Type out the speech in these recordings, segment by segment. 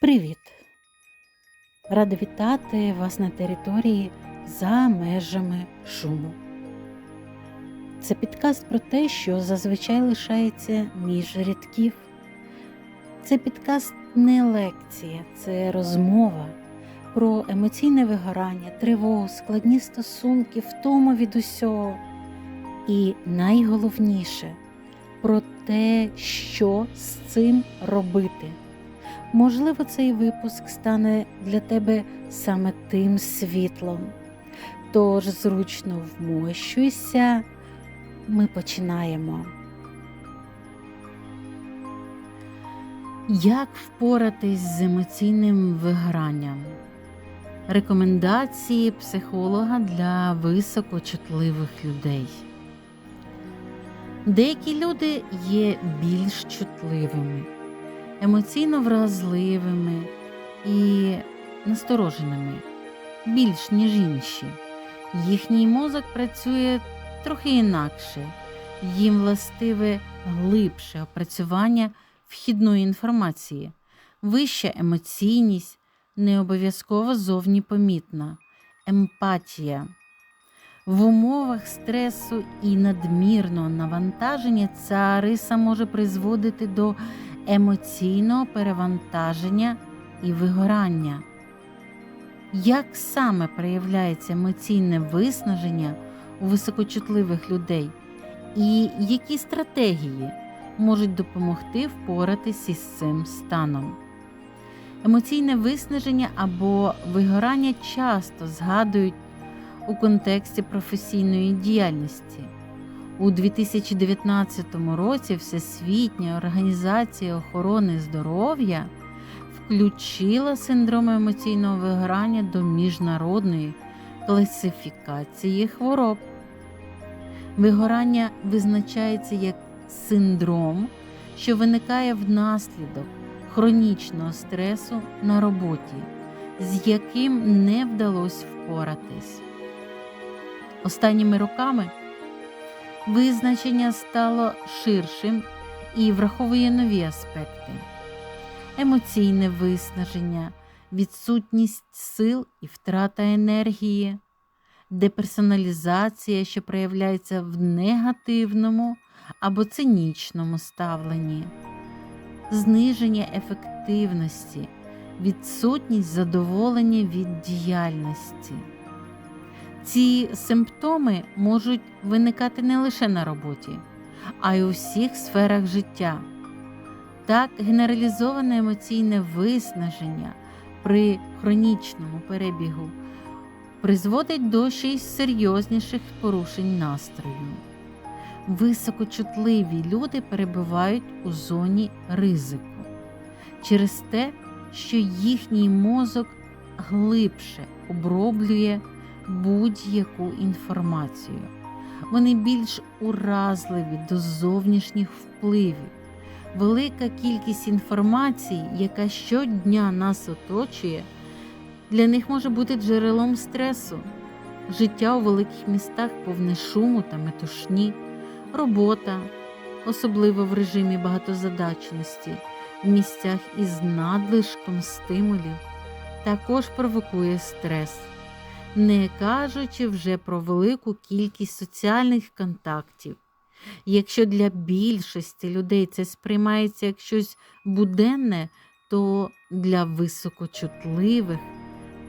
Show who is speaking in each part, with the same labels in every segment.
Speaker 1: Привіт! Рада вітати вас на території за межами шуму. Це підкаст про те, що зазвичай лишається між рядків. Це підкаст не лекція, це розмова про емоційне вигорання, тривогу, складні стосунки, втому від усього. І найголовніше про те, що з цим робити. Можливо, цей випуск стане для тебе саме тим світлом. Тож зручно вмощуйся, ми починаємо. Як впоратись з емоційним вигоранням? Рекомендації психолога для високочутливих людей. Деякі люди є більш чутливими емоційно вразливими і настороженими, більш ніж інші. Їхній мозок працює трохи інакше, їм властиве глибше опрацювання вхідної інформації, вища емоційність, не обов'язково зовні помітна, емпатія. В умовах стресу і надмірного навантаження ця риса може призводити до емоційного перевантаження і вигорання. Як саме проявляється емоційне виснаження у високочутливих людей, і які стратегії можуть допомогти впоратись із цим станом? Емоційне виснаження або вигорання часто згадують у контексті професійної діяльності. У 2019 році Всесвітня організація охорони здоров'я включила синдром емоційного вигорання до міжнародної класифікації хвороб. Вигорання визначається як синдром, що виникає внаслідок хронічного стресу на роботі, з яким не вдалося впоратись. Останніми роками визначення стало ширшим і враховує нові аспекти: емоційне виснаження, відсутність сил і втрата енергії, деперсоналізація, що проявляється в негативному або цинічному ставленні, зниження ефективності, відсутність задоволення від діяльності. Ці симптоми можуть виникати не лише на роботі, а й у всіх сферах життя. Так, генералізоване емоційне виснаження при хронічному перебігу призводить до ще й серйозніших порушень настрою. Високочутливі люди перебувають у зоні ризику через те, що їхній мозок глибше оброблює будь-яку інформацію. Вони більш уразливі до зовнішніх впливів. Велика кількість інформації, яка щодня нас оточує, для них може бути джерелом стресу. Життя у великих містах повне шуму та метушні, робота, особливо в режимі багатозадачності, в місцях із надлишком стимулів, також провокує стрес не кажучи вже про велику кількість соціальних контактів. Якщо для більшості людей це сприймається як щось буденне, то для високочутливих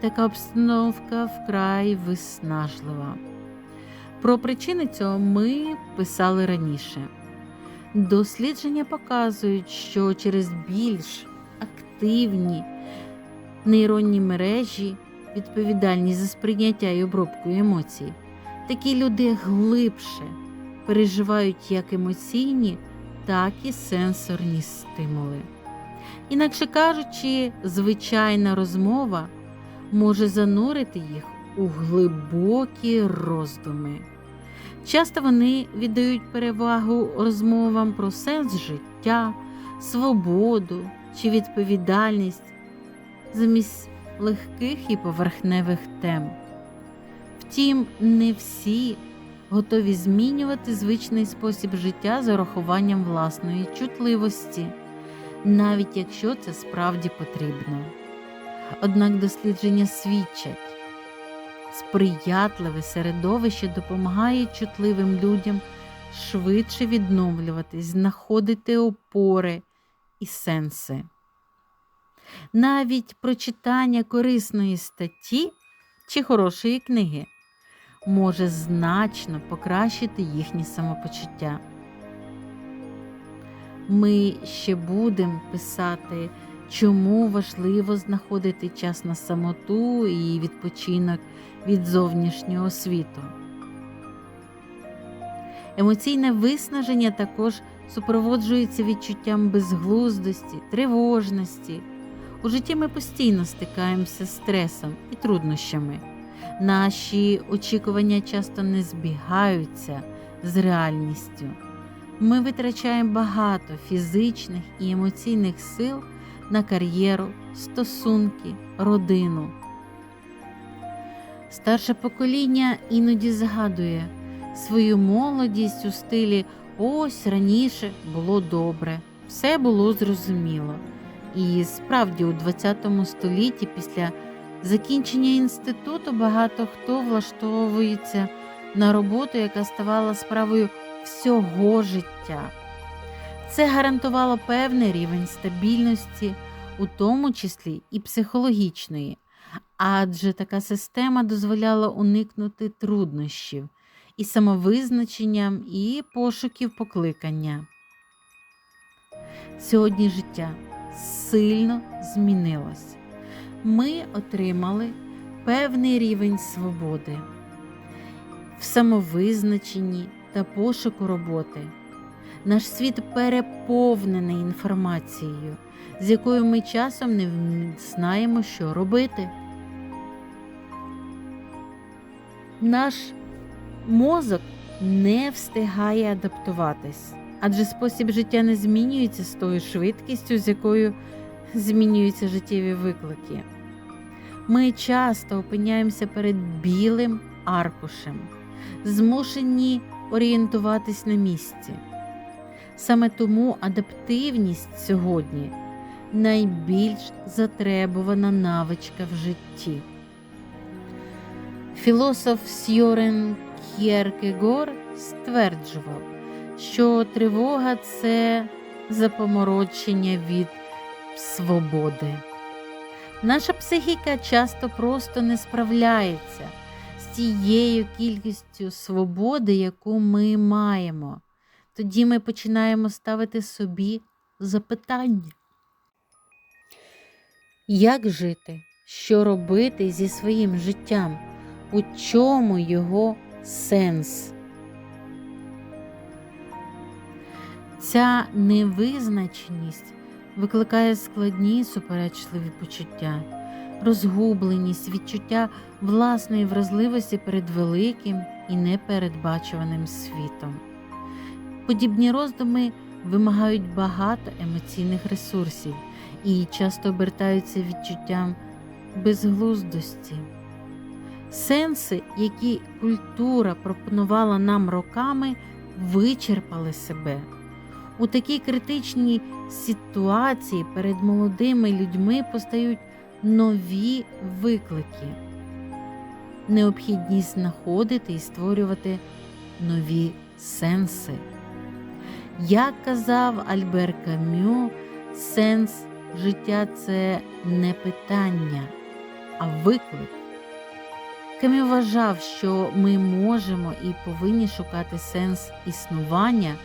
Speaker 1: така обстановка вкрай виснажлива. Про причини цього ми писали раніше. Дослідження показують, що через більш активні нейронні мережі відповідальні за сприйняття і обробку емоцій, такі люди глибше переживають як емоційні, так і сенсорні стимули. Інакше кажучи, звичайна розмова може занурити їх у глибокі роздуми. Часто вони віддають перевагу розмовам про сенс життя, свободу чи відповідальність замість легких і поверхневих тем. Втім, не всі готові змінювати звичний спосіб життя з урахуванням власної чутливості. навіть якщо це справді потрібно. Однак дослідження свідчать, сприятливе середовище допомагає чутливим людям швидше відновлюватись, знаходити опори і сенси. Навіть прочитання корисної статті чи хорошої книги може значно покращити їхнє самопочуття. Ми ще будемо писати, чому важливо знаходити час на самоту і відпочинок від зовнішнього світу. Емоційне виснаження також супроводжується відчуттям безглуздості, тривожності. У житті ми постійно стикаємося з стресом і труднощами. Наші очікування часто не збігаються з реальністю. Ми витрачаємо багато фізичних і емоційних сил на кар'єру, стосунки, родину. Старше покоління іноді згадує свою молодість у стилі ось раніше було добре, все було зрозуміло. І справді у ХХ столітті після закінчення інституту багато хто влаштовується на роботу, яка ставала справою всього життя. Це гарантувало певний рівень стабільності, у тому числі і психологічної, адже така система дозволяла уникнути труднощів і самовизначенням, і пошуків покликання. Сьогодні життя сильно змінилось. Ми отримали певний рівень свободи в самовизначенні та пошуку роботи. Наш світ переповнений інформацією, з якою ми часом не знаємо, що робити. Наш мозок не встигає адаптуватись, адже спосіб життя не змінюється з тою швидкістю, з якою змінюються життєві виклики. Ми часто опиняємося перед білим аркушем, змушені орієнтуватись на місці. Саме тому адаптивність сьогодні найбільш затребувана навичка в житті. Філософ Сьорен К'єркегор стверджував, що тривога це запоморочення від свободи. Наша психіка часто просто не справляється з тією кількістю свободи, яку ми маємо. Тоді ми починаємо ставити собі запитання. Як жити? Що робити зі своїм життям? У чому його сенс? Ця невизначеність викликає складні суперечливі почуття, розгубленість, відчуття власної вразливості перед великим і непередбачуваним світом. Подібні роздуми вимагають багато емоційних ресурсів і часто обертаються відчуттям безглуздості. Сенси, які культура пропонувала нам роками, вичерпали себе. У такій критичній ситуації перед молодими людьми постають нові виклики, необхідність знаходити і створювати нові сенси. Як казав Альбер Камю, сенс життя це не питання, а виклик. Камю вважав, що ми можемо і повинні шукати сенс існування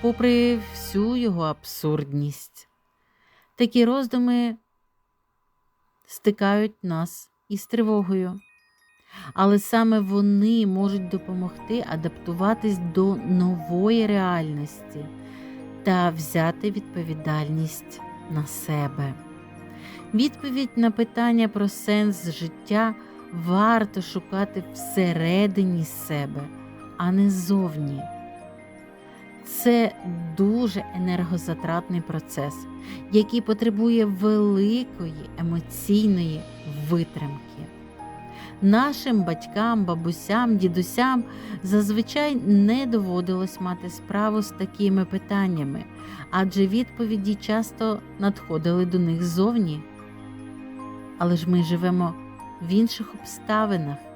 Speaker 1: попри всю його абсурдність. Такі роздуми стикають нас із тривогою, але саме вони можуть допомогти адаптуватись до нової реальності та взяти відповідальність на себе. Відповідь на питання про сенс життя варто шукати всередині себе, а не зовні. Це дуже енергозатратний процес, який потребує великої емоційної витримки. Нашим батькам, бабусям, дідусям зазвичай не доводилось мати справу з такими питаннями, адже відповіді часто надходили до них ззовні. Але ж ми живемо в інших обставинах.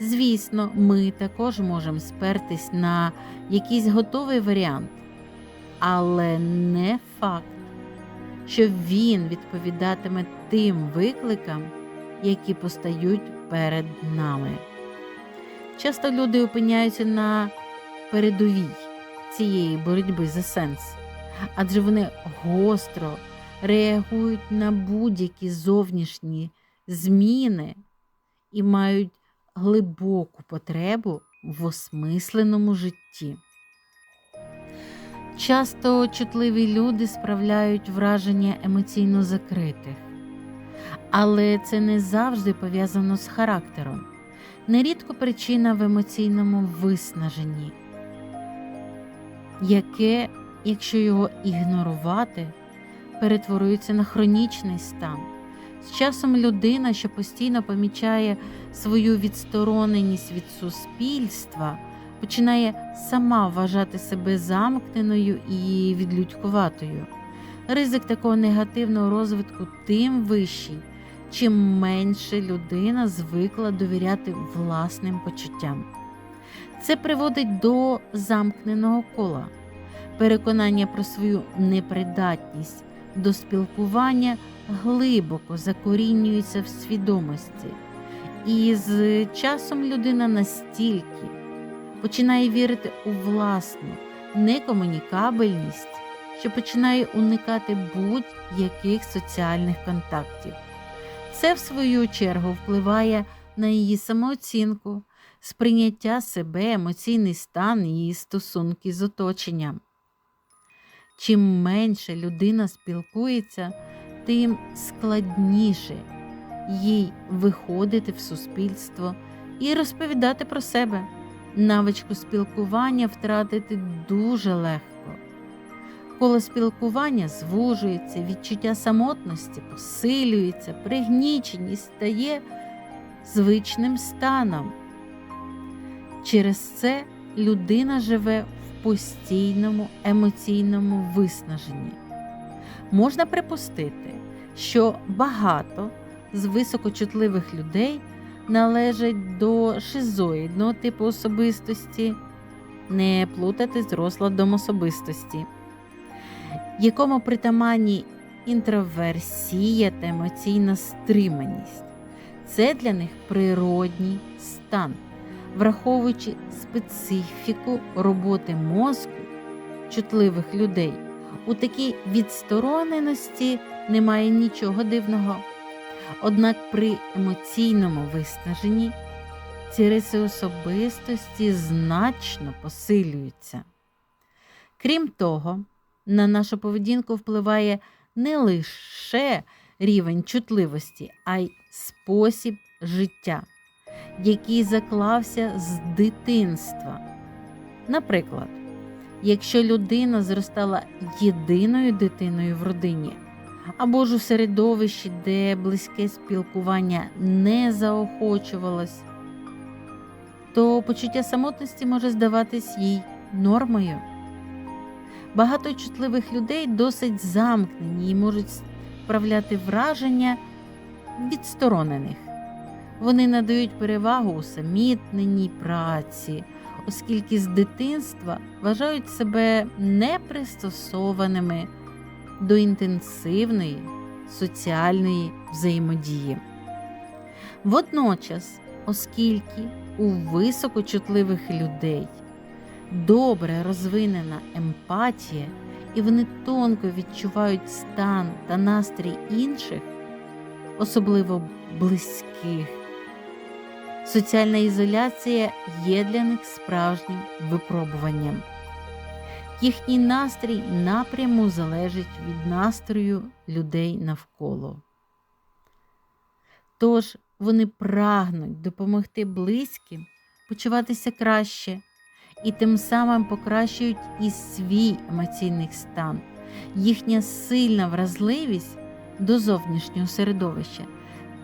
Speaker 1: Звісно, ми також можемо спертись на якийсь готовий варіант, але не факт, що він відповідатиме тим викликам, які постають перед нами. Часто люди опиняються на передовій цієї боротьби за сенс, адже вони гостро реагують на будь-які зовнішні зміни і мають глибоку потребу в осмисленому житті. Часто чутливі люди справляють враження емоційно закритих, але це не завжди пов'язано з характером. Нерідко причина в емоційному виснаженні, яке, якщо його ігнорувати, перетворюється на хронічний стан. З часом людина, що постійно помічає свою відстороненість від суспільства, починає сама вважати себе замкненою і відлюдькуватою. Ризик такого негативного розвитку тим вищий, чим менше людина звикла довіряти власним почуттям. Це приводить до замкненого кола, переконання про свою непридатність до спілкування глибоко закорінюється в свідомості, і з часом людина настільки починає вірити у власну некомунікабельність, що починає уникати будь-яких соціальних контактів. Це, в свою чергу, впливає на її самооцінку, сприйняття себе, емоційний стан і стосунки з оточенням. Чим менше людина спілкується, тим складніше їй виходити в суспільство і розповідати про себе. Навичку спілкування втратити дуже легко. Коло спілкування звужується, відчуття самотності посилюється, пригніченість стає звичним станом. Через це людина живе в постійному емоційному виснаженні. Можна припустити, що багато з високочутливих людей належать до шизоїдного типу особистості, не плутати з розладом особистості, якому притаманні інтроверсія та емоційна стриманість. Це для них природній стан, враховуючи специфіку роботи мозку чутливих людей. У такій відстороненості немає нічого дивного. Однак при емоційному виснаженні ці риси особистості значно посилюються. Крім того, на нашу поведінку впливає не лише рівень чутливості, а й спосіб життя, який заклався з дитинства. Наприклад, якщо людина зростала єдиною дитиною в родині або ж у середовищі, де близьке спілкування не заохочувалось, то почуття самотності може здаватись їй нормою. Багато чутливих людей досить замкнені і можуть справляти враження відсторонених. Вони надають перевагу усамітненій праці, оскільки з дитинства вважають себе непристосованими до інтенсивної соціальної взаємодії. Водночас, оскільки у високочутливих людей добре розвинена емпатія, і вони тонко відчувають стан та настрій інших, особливо близьких, соціальна ізоляція є для них справжнім випробуванням. Їхній настрій напряму залежить від настрою людей навколо. Тож вони прагнуть допомогти близьким почуватися краще і тим самим покращують і свій емоційний стан, їхня сильна вразливість до зовнішнього середовища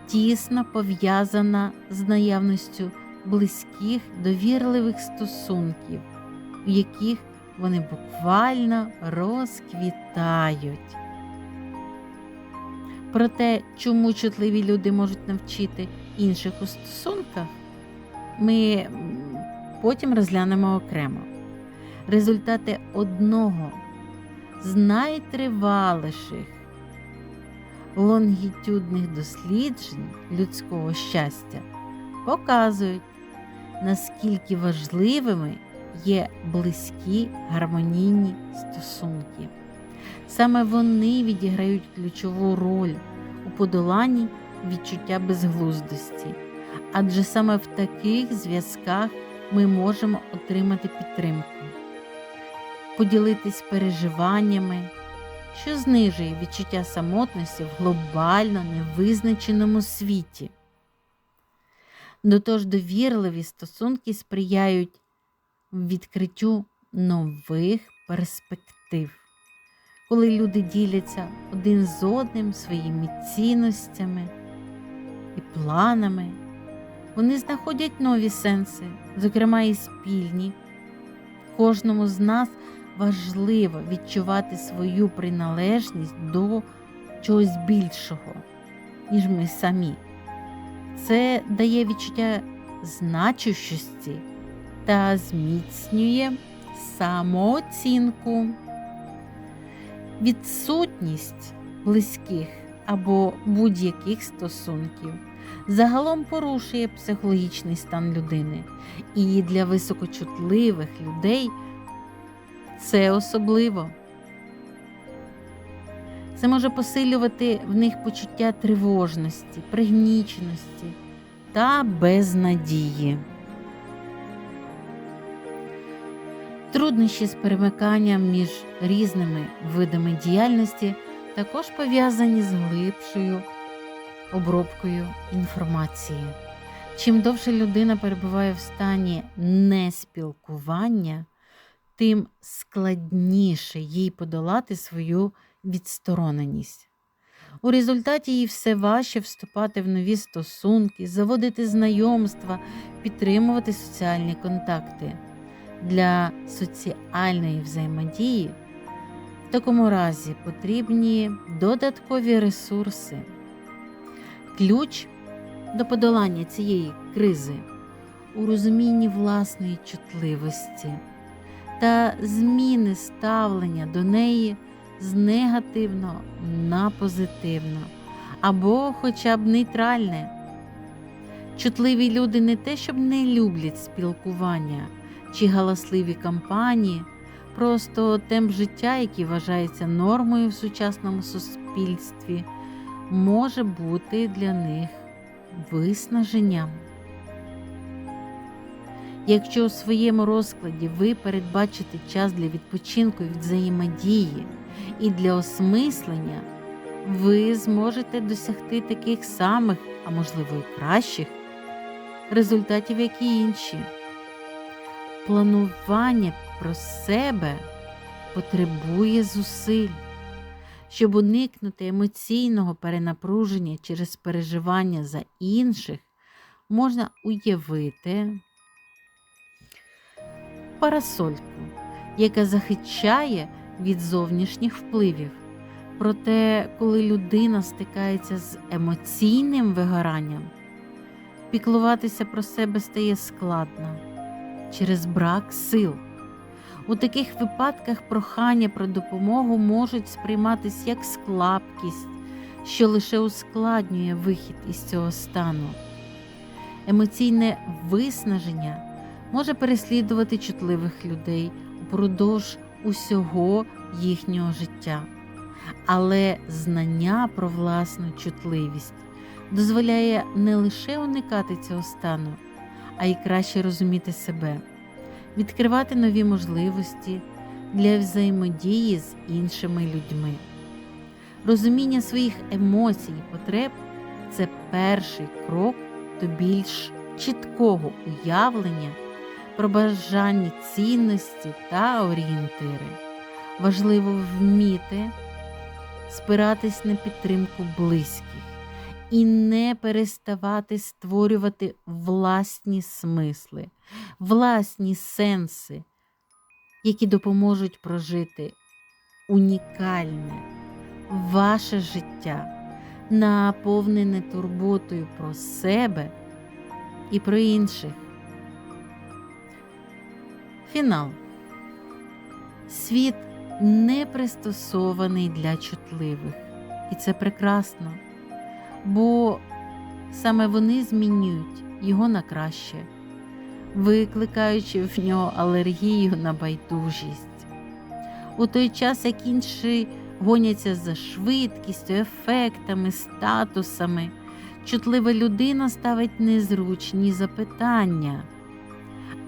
Speaker 1: тісно пов'язана з наявністю близьких довірливих стосунків, у яких вони буквально розквітають. Про те, чому чутливі люди можуть навчити інших у стосунках, ми потім розглянемо окремо. Результати одного з найтриваліших лонгітюдних досліджень людського щастя показують, наскільки важливими є близькі гармонійні стосунки. Саме вони відіграють ключову роль у подоланні відчуття безглуздості, адже саме в таких зв'язках ми можемо отримати підтримку, поділитись переживаннями, що знижує відчуття самотності в глобально невизначеному світі. До того ж, довірливі стосунки сприяють відкриттю нових перспектив, коли люди діляться один з одним своїми цінностями і планами, вони знаходять нові сенси, зокрема і спільні. Кожному з нас важливо відчувати свою приналежність до чогось більшого, ніж ми самі. Це дає відчуття значущості та зміцнює самооцінку. Відсутність близьких або будь-яких стосунків загалом порушує психологічний стан людини, і для високочутливих людей це особливо. Це може посилювати в них почуття тривожності, пригніченості та безнадії. Труднощі з перемиканням між різними видами діяльності також пов'язані з глибшою обробкою інформації. Чим довше людина перебуває в стані неспілкування, тим складніше їй подолати свою відстороненість. У результаті їй все важче вступати в нові стосунки, заводити знайомства, підтримувати соціальні контакти. Для соціальної взаємодії в такому разі потрібні додаткові ресурси. Ключ до подолання цієї кризи у розумінні власної чутливості та зміни ставлення до неї з негативно на позитивно або хоча б нейтральне. Чутливі люди не те, щоб не люблять спілкування чи галасливі кампанії, просто темп життя, який вважається нормою в сучасному суспільстві, може бути для них виснаженням. Якщо у своєму розкладі ви передбачите час для відпочинку від взаємодії і для осмислення, ви зможете досягти таких самих, а можливо і кращих результатів, як і інші. Планування про себе потребує зусиль. Щоб уникнути емоційного перенапруження через переживання за інших, можна уявити парасольку, яка захищає від зовнішніх впливів. Проте, коли людина стикається з емоційним вигоранням, піклуватися про себе стає складно через брак сил. У таких випадках прохання про допомогу можуть сприйматися як слабкість, що лише ускладнює вихід із цього стану. Емоційне виснаження може переслідувати чутливих людей упродовж усього їхнього життя, але знання про власну чутливість дозволяє не лише уникати цього стану, а й краще розуміти себе, відкривати нові можливості для взаємодії з іншими людьми. Розуміння своїх емоцій і потреб це перший крок до більш чіткого уявлення про бажані цінності та орієнтири. Важливо вміти спиратись на підтримку близьких і не переставати створювати власні смисли, власні сенси, які допоможуть прожити унікальне ваше життя, наповнене турботою про себе і про інших. Фінал. Світ не пристосований для чутливих, і це прекрасно, бо саме вони змінюють його на краще, викликаючи в нього алергію на байдужість. У той час, як інші гоняться за швидкістю, ефектами, статусами, чутлива людина ставить незручні запитання.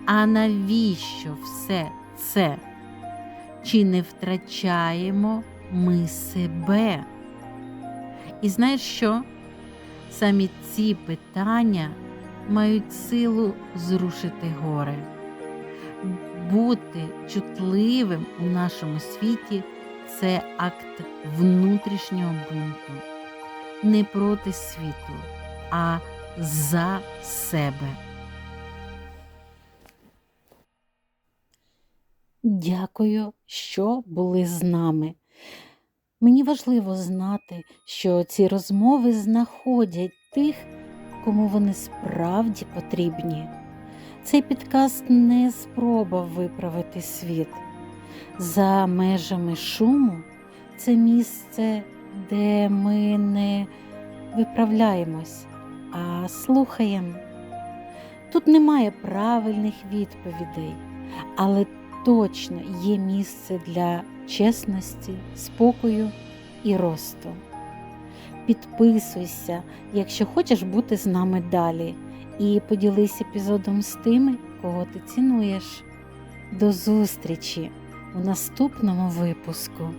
Speaker 1: А навіщо все це? Чи не втрачаємо ми себе? І знаєш що? Самі ці питання мають силу зрушити гори. Бути чутливим у нашому світі це акт внутрішнього бунту, не проти світу, а за себе. Дякую, що були з нами. Мені важливо знати, що ці розмови знаходять тих, кому вони справді потрібні. Цей підкаст не спроба виправити світ. За межами шуму це місце, де ми не виправляємось, а слухаємо. Тут немає правильних відповідей, але точно є місце для чесності, спокою і росту. Підписуйся, якщо хочеш бути з нами далі, і поділись епізодом з тими, кого ти цінуєш. До зустрічі у наступному випуску.